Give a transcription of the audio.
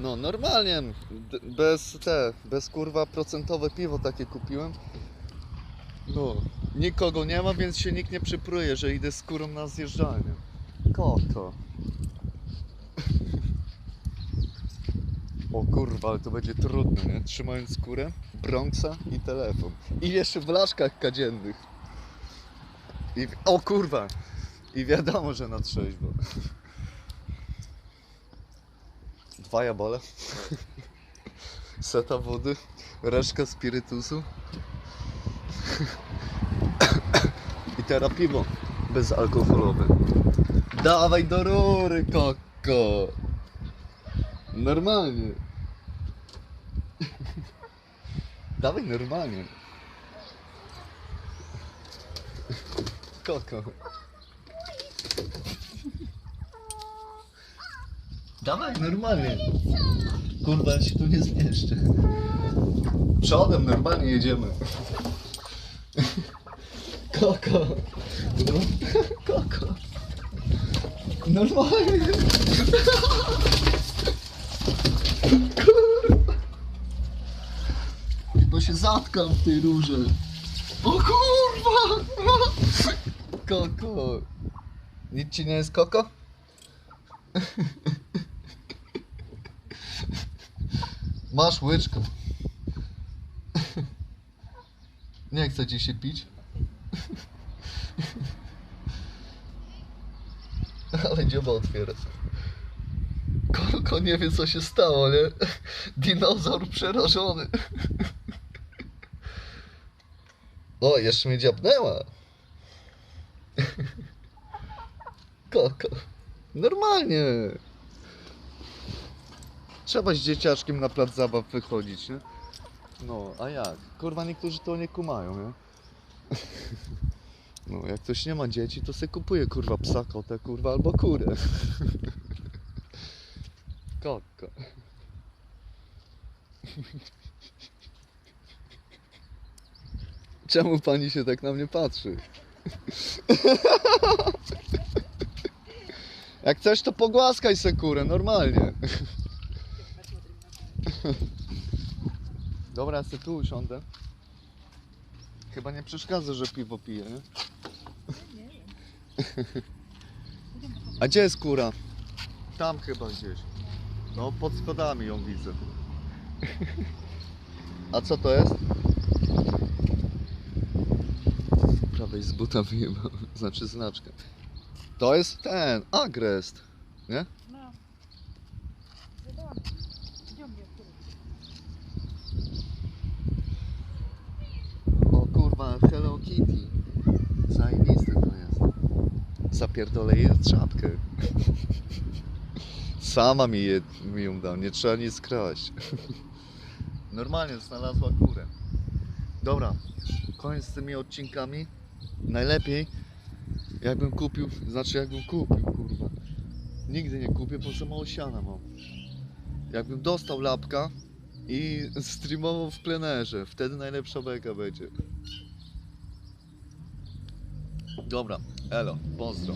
No normalnie, bez te, bez kurwa procentowe piwo takie kupiłem. No, nikogo nie ma, więc się nikt nie przypruje, że idę z kurą na zjeżdżalnię. Koto. O kurwa, ale to będzie trudne, nie? Trzymając skórę, Bronxa i telefon. I jeszcze w blaszkach kadziennych. I, o kurwa! I wiadomo, że na trzeźwo. Jabole. Seta wody. Reszka spirytusu. I teraz piwo. Bezalkoholowe. Dawaj do rury, koko! Normalnie. Dawaj normalnie. Koko. Dawaj normalnie. Kurwa, ja się tu nie zmieszczę. Przodem normalnie jedziemy. Koko. Koko. Normalnie. Kurwa. Bo się zatkam w tej rurze. O kurwa! Koko. Nic ci nie jest koko? Masz łyczkę. Nie chce ci się pić? Ale dzioba otwiera. Koko nie wie co się stało, nie? Dinozaur przerażony. O, jeszcze mnie dziabnęła. Koko. Normalnie. Trzeba z dzieciaczkiem na plac zabaw wychodzić, nie? No, a jak? Kurwa, niektórzy to nie kumają, nie? No, jak ktoś nie ma dzieci, to se kupuje, kurwa, psa, kotę, kurwa, albo kurę. Koko. Czemu pani się tak na mnie patrzy? Jak chcesz, to pogłaskaj se kurę, normalnie. Dobra, ja se tu usiądę. Chyba nie przeszkadza, że piwo piję, nie? A gdzie jest kura? Tam chyba gdzieś. No, pod schodami ją widzę. A co to jest? Prawej z buta wyjebałem, znaczy znaczkę. To jest ten, agrest, nie? No. Wiadomo. Ciągnie, kurwa. O kurwa, Kitty. Zajebiste to jest. Zapierdolę jej trzapkę. Sama mi, je, mi ją dał, nie trzeba nic kraść. Normalnie znalazła kurę. Dobra, koniec z tymi odcinkami. Najlepiej jakbym kupił, znaczy jakbym kupił, kurwa. Nigdy nie kupię, bo za mało siana mam. Jakbym dostał lapka i streamował w plenerze, wtedy najlepsza beka będzie. Dobra, elo, pozdro.